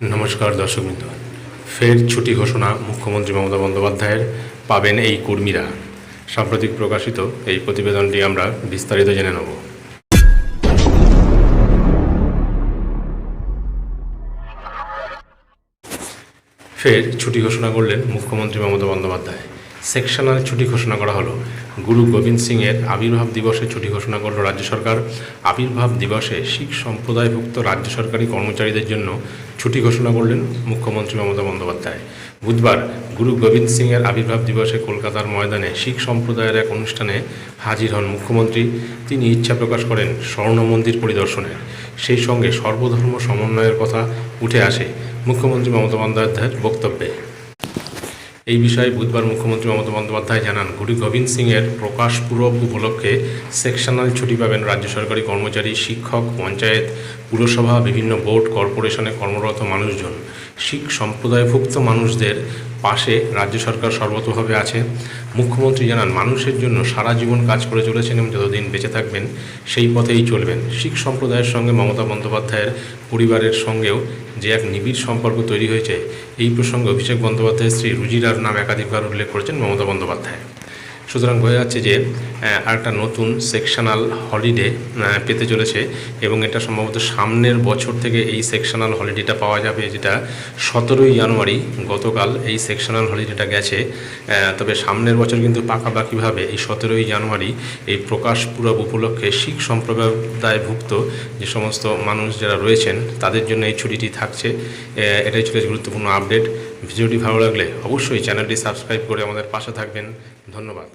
নমস্কার দর্শকবৃন্দ ফের ছুটি ঘোষণা মুখ্যমন্ত্রী মমতা বন্দ্যোপাধ্যায়ের পাবেন এই কর্মীরা। সাম্প্রতিক প্রকাশিত এই প্রতিবেদনটি আমরা বিস্তারিত জেনে নেব। ফের ছুটি ঘোষণা করলেন মুখ্যমন্ত্রী মমতা বন্দ্যোপাধ্যায়। সেকশনাল ছুটি ঘোষণা করা হলো। গুরু গোবিন্দ সিংয়ের আবির্ভাব দিবসে ছুটি ঘোষণা করল রাজ্য সরকার। আবির্ভাব দিবসে শিখ সম্প্রদায়ভুক্ত রাজ্য সরকারি কর্মচারীদের জন্য ছুটি ঘোষণা করলেন মুখ্যমন্ত্রী মমতা বন্দ্যোপাধ্যায়। বুধবার গুরু গোবিন্দ সিংয়ের আবির্ভাব দিবসে কলকাতার ময়দানে শিখ সম্প্রদায়ের এক অনুষ্ঠানে হাজির হন মুখ্যমন্ত্রী। তিনি ইচ্ছা প্রকাশ করেন স্বর্ণ মন্দির পরিদর্শনের সেই সঙ্গে সর্বধর্ম সমন্বয়ের কথা উঠে আসে মুখ্যমন্ত্রী মমতা বন্দ্যোপাধ্যায়ের বক্তব্যে। এই বিষয়ে বুধবার মুখ্যমন্ত্রী মমতা বন্দ্যোপাধ্যায় জানান, গুরু গোবিন্দ সিংয়ের প্রকাশ পূরব উপলক্ষে সেকশনাল ছুটি পাবেন রাজ্য সরকারি কর্মচারী, শিক্ষক, পঞ্চায়েত, পুরসভা, বিভিন্ন বোর্ড, কর্পোরেশনে কর্মরত মানুষজন। শিখ সম্প্রদায়ভুক্ত মানুষদের পাশে রাজ্য সরকার সর্বতভাবে আছে। মুখ্যমন্ত্রী জানান, মানুষের জন্য সারা জীবন কাজ করে চলেছেন এবং যতদিন বেঁচে থাকবেন সেই পথেই চলবেন। শিখ সম্প্রদায়ের সঙ্গে মমতা বন্দ্যোপাধ্যায়ের পরিবারের সঙ্গেও যে এক নিবিড় সম্পর্ক তৈরি হয়েছে, এই প্রসঙ্গে অভিষেক বন্দ্যোপাধ্যায়ের স্ত্রী রুজিরার নাম একাধিকবার উল্লেখ করেছেন মমতা বন্দ্যোপাধ্যায়। সুতরাং বোঝা যাচ্ছে যে আরেকটা নতুন সেকশনাল হলিডে পেতে চলেছে এবং এটা সম্ভবত সামনের বছর থেকে এই সেকশনাল হলিডেটা পাওয়া যাবে যেটা সতেরোই জানুয়ারি গতকাল এই সেকশনাল হলিডেটা গেছে। তবে সামনের বছর কিন্তু পাকাপাকিভাবে এই সতেরোই জানুয়ারি এই প্রকাশ পুরব উপলক্ষে শিখ সম্প্রদায়ভুক্ত যে সমস্ত মানুষ যারা রয়েছেন, তাদের জন্য এই ছুটিটি থাকছে। এটাই ছিল গুরুত্বপূর্ণ আপডেট ভিডিওটি ভালো লাগলে অবশ্যই চ্যানেলটি সাবস্ক্রাইব করে আমাদের পাশে থাকবেন। ধন্যবাদ।